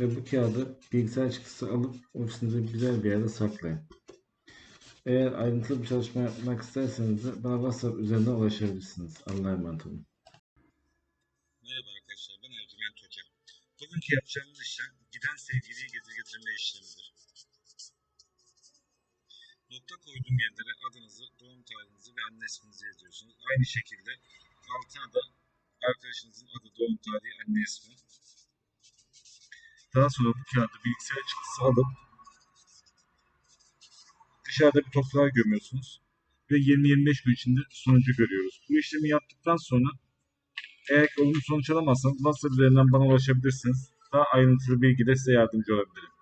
Ve bu kağıdı bilgisayar çıktısı alıp ofisinizde güzel bir yerde saklayın. Eğer ayrıntılı bir çalışma yapmak isterseniz de bana WhatsApp üzerinden ulaşabilirsiniz. Allah'a emanet olun. Merhaba arkadaşlar, ben Ercüment Hoca. Bugünkü yapacağımız işlem giden sevgiliyi getir getirme işlemidir. Nokta koyduğum yerlere adınızı, doğum tarihinizi ve anne isminizi yazıyorsunuz. Aynı şekilde altına da arkadaşınızın adı, doğum tarihi, anne ismi. Daha sonra bu kağıdı bilgisayar çıktısı alıp dışarıda bir toprağa gömüyorsunuz. Ve 20-25 gün içinde sonucu görüyoruz. Bu işlemi yaptıktan sonra eğer ki olumlu sonuç alamazsanız WhatsApp üzerinden bana ulaşabilirsiniz. Daha ayrıntılı bilgide size yardımcı olabilirim.